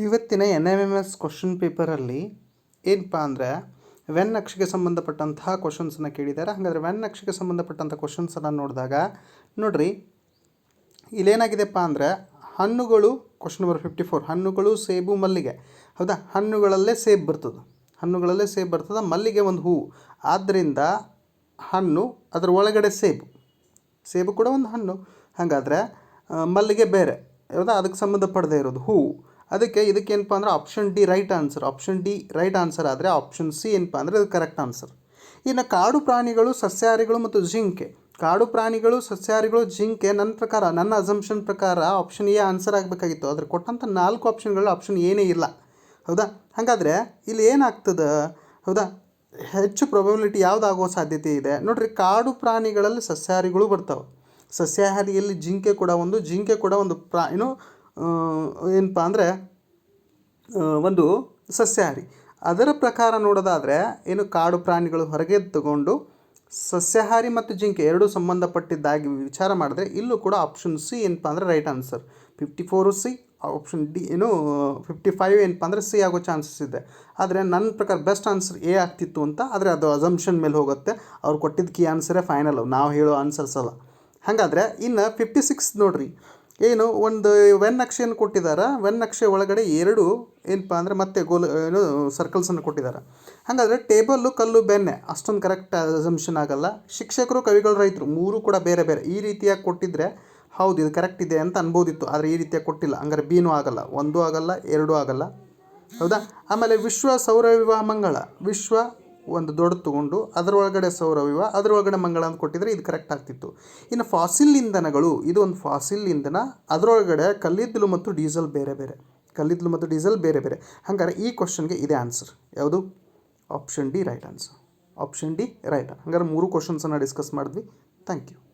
ಇವತ್ತಿನ N M M S question ಪೇಪರಲ್ಲಿ ಏನಪ್ಪ ಅಂದರೆ ವೆನ್ ಅಕ್ಷಕ್ಕೆ ಸಂಬಂಧಪಟ್ಟಂತಹ ಕ್ವಶನ್ಸನ್ನು ಕೇಳಿದ್ದಾರೆ ಹಾಗಾದರೆ ವೆನ್ ಅಕ್ಷಕ್ಕೆ ಸಂಬಂಧಪಟ್ಟಂಥ ಕ್ವಶನ್ಸನ್ನು ನೋಡಿದಾಗ, ನೋಡ್ರಿ ಇಲ್ಲೇನಾಗಿದೆಪ್ಪ ಅಂದರೆ, ಹಣ್ಣುಗಳು ಕ್ವಶನ್ ನಂಬರ್ ಫಿಫ್ಟಿ ಫೋರ್ ಹಣ್ಣುಗಳು ಸೇಬು ಮಲ್ಲಿಗೆ. ಹೌದಾ? ಹಣ್ಣುಗಳಲ್ಲೇ ಸೇಬು ಬರ್ತದೆ. ಹಣ್ಣುಗಳಲ್ಲೇ ಸೇಬು ಬರ್ತದೆ, ಮಲ್ಲಿಗೆ ಒಂದು ಹೂವು. ಆದ್ದರಿಂದ ಹಣ್ಣು, ಅದರ ಒಳಗಡೆ ಸೇಬು. ಸೇಬು ಕೂಡ ಒಂದು ಹಣ್ಣು. ಹಾಗಾದರೆ ಮಲ್ಲಿಗೆ ಬೇರೆ. ಹೌದಾ? ಅದಕ್ಕೆ ಸಂಬಂಧಪಡದೇ ಇರೋದು ಹೂವು. ಅದಕ್ಕೆ ಇದಕ್ಕೇನಪ್ಪ ಅಂದರೆ option D right answer option D right answer ಆದರೆ ಆಪ್ಷನ್ ಸಿ ಏನಪ್ಪ ಅಂದರೆ ಅದು ಕರೆಕ್ಟ್ ಆನ್ಸರ್ ಇನ್ನು ಕಾಡು ಪ್ರಾಣಿಗಳು, ಸಸ್ಯಾಹಾರಿಗಳು ಮತ್ತು ಜಿಂಕೆ. ಕಾಡು ಪ್ರಾಣಿಗಳು, ಸಸ್ಯಾಹಾರಿಗಳು, ಜಿಂಕೆ ನನ್ನ ಪ್ರಕಾರ, ನನ್ನ ಅಸಂಪ್ಷನ್ ಪ್ರಕಾರ ಆಪ್ಷನ್ ಎ ಆನ್ಸರ್ ಆಗಬೇಕಾಗಿತ್ತು. ಆದರೆ ಕೊಟ್ಟಂಥ ನಾಲ್ಕು ಆಪ್ಷನ್ಗಳು ಆಪ್ಷನ್ ಏನೇ ಇಲ್ಲ. ಹೌದಾ? ಹಾಗಾದರೆ ಇಲ್ಲಿ ಏನಾಗ್ತದೆ? ಹೌದಾ? ಹೆಚ್ಚು ಪ್ರೊಬಬಿಲಿಟಿ ಯಾವುದಾಗೋ ಸಾಧ್ಯತೆ ಇದೆ? ನೋಡಿರಿ, ಕಾಡು ಪ್ರಾಣಿಗಳಲ್ಲಿ ಸಸ್ಯಾಹಾರಿಗಳು ಬರ್ತಾವೆ. ಸಸ್ಯಾಹಾರಿಯಲ್ಲಿ ಜಿಂಕೆ ಕೂಡ ಒಂದು, ಜಿಂಕೆ ಕೂಡ ಒಂದು ಪ್ರಾ ಏನು ಏನಪ್ಪ ಅಂದರೆ ಒಂದು ಸಸ್ಯಾಹಾರಿ. ಅದರ ಪ್ರಕಾರ ನೋಡೋದಾದರೆ, ಏನು ಕಾಡು ಪ್ರಾಣಿಗಳು ಹೊರಗೆ ತಗೊಂಡು ಸಸ್ಯಾಹಾರಿ ಮತ್ತು ಜಿಂಕೆ ಎರಡೂ ಸಂಬಂಧಪಟ್ಟಿದ್ದಾಗಿ ವಿಚಾರ ಮಾಡಿದ್ರೆ, ಇಲ್ಲೂ ಕೂಡ ಆಪ್ಷನ್ ಸಿ ಏನಪ್ಪ ಅಂದರೆ right answer fifty four C option D ಏನು ಫಿಫ್ಟಿ ಫೈವ್ ಏನಪ್ಪ ಅಂದರೆ ಸಿ ಆಗೋ ಚಾನ್ಸಸ್ ಇದೆ. ಆದರೆ ನನ್ನ ಪ್ರಕಾರ ಬೆಸ್ಟ್ ಆನ್ಸರ್ ಎ ಆಗ್ತಿತ್ತು ಅಂತ, ಆದರೆ ಅದು ಅಸಂಪ್ಷನ್ ಮೇಲೆ ಹೋಗುತ್ತೆ. ಅವ್ರು ಕೊಟ್ಟಿದ್ದ ಕೀ ಆನ್ಸರೇ ಫೈನಲ್ ನಾವು ಹೇಳೋ ಆನ್ಸರ್ಸ್ ಅಲ್ಲ. ಹಾಗಾದರೆ, ಇನ್ನು ಫಿಫ್ಟಿ ಸಿಕ್ಸ್ ನೋಡ್ರಿ. ಏನು, ಒಂದು ವೆನ್ ನಕ್ಷೆಯನ್ನು ಕೊಟ್ಟಿದ್ದಾರೆ ವೆನ್ ನಕ್ಷೆ ಒಳಗಡೆ ಎರಡು ಏನಪ್ಪ ಅಂದರೆ ಮತ್ತೆ ಗೋಲ್, ಏನು ಸರ್ಕಲ್ಸನ್ನು ಕೊಟ್ಟಿದ್ದಾರೆ ಹಾಗಾದರೆ ಟೇಬಲ್ಲು, ಕಲ್ಲು, ಬೆನ್ನೆ, ಅಷ್ಟೊಂದು ಕರೆಕ್ಟ್ ಅಸಂಪ್ಷನ್ ಆಗಲ್ಲ. ಶಿಕ್ಷಕರು, ಕವಿಗಳು, ರೈತರು ಮೂರು ಕೂಡ ಬೇರೆ ಬೇರೆ. ಈ ರೀತಿಯಾಗಿ ಕೊಟ್ಟಿದ್ದರೆ ಹೌದು, ಇದು ಕರೆಕ್ಟ್ ಇದೆ ಅಂತ ಅನ್ಬೋದಿತ್ತು. ಆದರೆ ಈ ರೀತಿಯಾಗಿ ಕೊಟ್ಟಿಲ್ಲ. ಹಂಗಾರೆ ಬೀನೂ ಆಗಲ್ಲ. ಒಂದು ಆಗಲ್ಲ, ಎರಡೂ ಆಗಲ್ಲ. ಹೌದಾ? ಆಮೇಲೆ ವಿಶ್ವ ಸೌರ ವಿವಾಹ ಮಂಗಳ. ವಿಶ್ವ ಒಂದು ದೊಡ್ಡ ತಗೊಂಡು ಅದರೊಳಗಡೆ ಸೌರವಿವ ವಿವಾಹ ಅದರೊಳಗಡೆ ಮಂಗಳ ಅಂತ ಕೊಟ್ಟಿದ್ರೆ ಇದು ಕರೆಕ್ಟ್ ಆಗ್ತಿತ್ತು. ಇನ್ನು ಫಾಸಿಲ್ ಇಂಧನಗಳು, ಇದು ಒಂದು ಫಾಸಿಲ್ ಇಂಧನ, ಅದರೊಳಗಡೆ ಕಲ್ಲಿದ್ದಲು ಮತ್ತು ಡೀಸೆಲ್ ಬೇರೆ ಬೇರೆ. ಕಲ್ಲಿದ್ದಲು ಮತ್ತು ಡೀಸೆಲ್ ಬೇರೆ ಬೇರೆ. ಹಾಗಾದ್ರೆ ಈ ಕ್ವಶನ್ಗೆ ಇದೇ ಆನ್ಸರ್ ಯಾವುದು? Option D right answer option D right ಹಂಗಾರೆ ಮೂರು ಕ್ವಶನ್ಸನ್ನು ಡಿಸ್ಕಸ್ ಮಾಡಿದ್ವಿ. Thank you